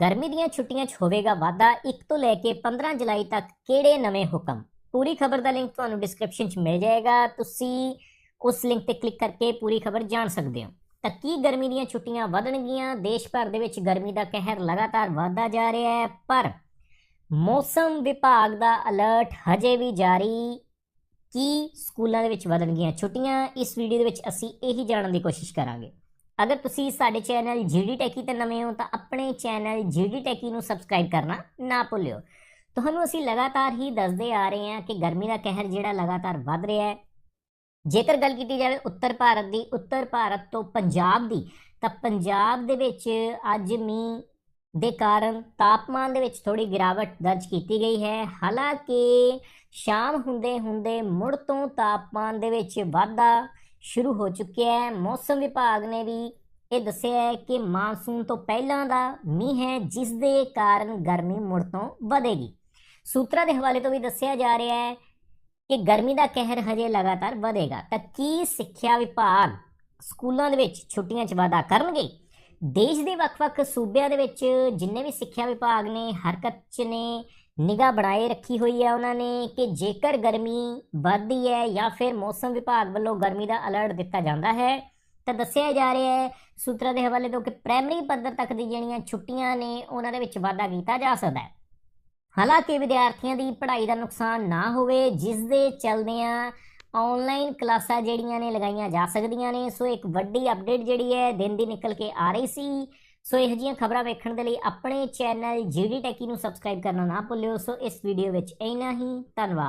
ਗਰਮੀ ਦੀਆਂ ਛੁੱਟੀਆਂ 'ਚ ਹੋਵੇਗਾ ਵਾਧਾ 1 ਤੋਂ ਲੈ ਕੇ 15 ਜੁਲਾਈ ਤੱਕ ਕਿਹੜੇ ਨਵੇਂ ਹੁਕਮ? ਪੂਰੀ ਖਬਰ ਦਾ ਲਿੰਕ ਤੁਹਾਨੂੰ ਡਿਸਕ੍ਰਿਪਸ਼ਨ 'ਚ ਮਿਲ ਜਾਏਗਾ। ਤੁਸੀਂ ਉਸ ਲਿੰਕ ਤੇ ਕਲਿੱਕ ਕਰਕੇ ਪੂਰੀ ਖਬਰ ਜਾਣ ਸਕਦੇ ਹੋ। ਤਾਂ ਕੀ ਗਰਮੀ ਦੀਆਂ ਛੁੱਟੀਆਂ ਵਧਣਗੀਆਂ? ਦੇਸ਼ ਭਰ ਦੇ ਵਿੱਚ ਗਰਮੀ ਦਾ ਕਹਿਰ ਲਗਾਤਾਰ ਵਧਦਾ ਜਾ ਰਿਹਾ ਹੈ, ਪਰ ਮੌਸਮ ਵਿਭਾਗ ਦਾ ਅਲਰਟ ਹਜੇ ਵੀ ਜਾਰੀ। ਕੀ ਸਕੂਲਾਂ ਦੇ ਵਿੱਚ ਵਧਣਗੀਆਂ ਛੁੱਟੀਆਂ? ਇਸ ਵੀਡੀਓ ਦੇ ਵਿੱਚ ਅਸੀਂ ਇਹੀ ਜਾਣਨ ਦੀ ਕੋਸ਼ਿਸ਼ ਕਰਾਂਗੇ। ਅਗਰ ਤੁਸੀਂ ਸਾਡੇ ਚੈਨਲ ਜੀਡੀ ਟੈਕੀ ਤੇ ਨਵੇਂ ਹੋ ਤਾਂ ਆਪਣੇ ਚੈਨਲ ਜੀਡੀ ਟੈਕੀ ਨੂੰ ਸਬਸਕ੍ਰਾਈਬ ਕਰਨਾ ਨਾ ਭੁੱਲਿਓ। ਤੁਹਾਨੂੰ ਅਸੀਂ ਲਗਾਤਾਰ ਹੀ ਦੱਸਦੇ ਆ ਰਹੇ ਹਾਂ ਕਿ ਗਰਮੀ ਦਾ ਕਹਿਰ ਜਿਹੜਾ ਲਗਾਤਾਰ ਵੱਧ ਰਿਹਾ ਹੈ। ਜੇਕਰ ਗੱਲ ਕੀਤੀ ਜਾਵੇ ਉੱਤਰ ਭਾਰਤ ਦੀ, ਉੱਤਰ ਭਾਰਤ ਤੋਂ ਪੰਜਾਬ ਦੀ, ਤਾਂ ਪੰਜਾਬ ਦੇ ਵਿੱਚ ਅੱਜ ਮੀਂਹ ਦੇ ਕਾਰਨ ਤਾਪਮਾਨ ਦੇ ਵਿੱਚ ਥੋੜੀ ਗਿਰਾਵਟ ਦਰਜ ਕੀਤੀ ਗਈ ਹੈ। ਹਾਲਾਂਕਿ ਸ਼ਾਮ ਹੁੰਦੇ ਹੁੰਦੇ ਮੁੜ ਤੋਂ ਤਾਪਮਾਨ ਦੇ ਵਿੱਚ ਵਾਧਾ ਸ਼ੁਰੂ ਹੋ ਚੁੱਕਿਆ ਹੈ। ਮੌਸਮ ਵਿਭਾਗ ਨੇ ਵੀ ਇਹ ਦੱਸਿਆ ਹੈ ਕਿ ਮਾਨਸੂਨ ਤੋਂ ਪਹਿਲਾਂ ਦਾ ਮੀਂਹ ਹੈ, ਜਿਸ ਦੇ ਕਾਰਨ ਗਰਮੀ ਮੁੜ ਤੋਂ ਵਧੇਗੀ। ਸੂਤਰਾਂ ਦੇ ਹਵਾਲੇ ਤੋਂ ਵੀ ਦੱਸਿਆ ਜਾ ਰਿਹਾ ਹੈ ਕਿ ਗਰਮੀ ਦਾ ਕਹਿਰ ਹਜੇ ਲਗਾਤਾਰ ਵਧੇਗਾ। ਤਾਂ ਕੀ ਸਿੱਖਿਆ ਵਿਭਾਗ ਸਕੂਲਾਂ ਦੇ ਵਿੱਚ ਛੁੱਟੀਆਂ 'ਚ ਵਾਧਾ ਕਰਨਗੇ? ਦੇਸ਼ ਦੇ ਵੱਖ-ਵੱਖ ਸੂਬਿਆਂ ਦੇ ਵਿੱਚ ਜਿੰਨੇ ਵੀ ਸਿੱਖਿਆ ਵਿਭਾਗ ਨੇ, ਹਰਕਤ 'ਚ ਨੇ ਨਿਗਾਹ ਬਣਾਏ ਰੱਖੀ ਹੋਈ ਹੈ ਉਹਨਾਂ ਨੇ ਕਿ ਜੇਕਰ ਗਰਮੀ ਵੱਧਦੀ ਹੈ ਜਾਂ ਫਿਰ ਮੌਸਮ ਵਿਭਾਗ ਵੱਲੋਂ ਗਰਮੀ ਦਾ ਅਲਰਟ ਦਿੱਤਾ ਜਾਂਦਾ ਹੈ, ਤਾਂ ਦੱਸਿਆ ਜਾ ਰਿਹਾ ਹੈ ਸੂਤਰਾਂ ਦੇ ਹਵਾਲੇ ਤੋਂ ਕਿ ਪ੍ਰਾਇਮਰੀ ਪੱਧਰ ਤੱਕ ਦੀ ਜਿਹੜੀਆਂ ਛੁੱਟੀਆਂ ਨੇ ਉਹਨਾਂ ਦੇ ਵਿੱਚ ਵਾਧਾ ਕੀਤਾ ਜਾ ਸਕਦਾ ਹੈ। ਹਾਲਾਂਕਿ ਵਿਦਿਆਰਥੀਆਂ ਦੀ ਪੜ੍ਹਾਈ ਦਾ ਨੁਕਸਾਨ ਨਾ ਹੋਵੇ, ਜਿਸ ਦੇ ਚਲਦਿਆਂ ਆਨਲਾਈਨ ਕਲਾਸਾਂ ਜਿਹੜੀਆਂ ਨੇ ਲਗਾਈਆਂ ਜਾ ਸਕਦੀਆਂ ਨੇ, ਸੋ ਇੱਕ ਵੱਡੀ ਅਪਡੇਟ ਜਿਹੜੀ ਹੈ ਦਿਨ ਦੀ ਨਿਕਲ ਕੇ ਆ ਰਹੀ ਸੀ। ਸੋ ਇਹੋ ਜਿਹੀਆਂ ਖਬਰਾਂ ਵੇਖਣ ਦੇ ਲਈ ਆਪਣੇ ਚੈਨਲ ਜੀਡੀ ਟੈਕੀ ਨੂੰ ਸਬਸਕ੍ਰਾਈਬ ਕਰਨਾ ਨਾ ਭੁੱਲਿਓ। ਸੋ ਇਸ ਵੀਡੀਓ ਵਿੱਚ ਇੰਨਾ ਹੀ। ਧੰਨਵਾਦ।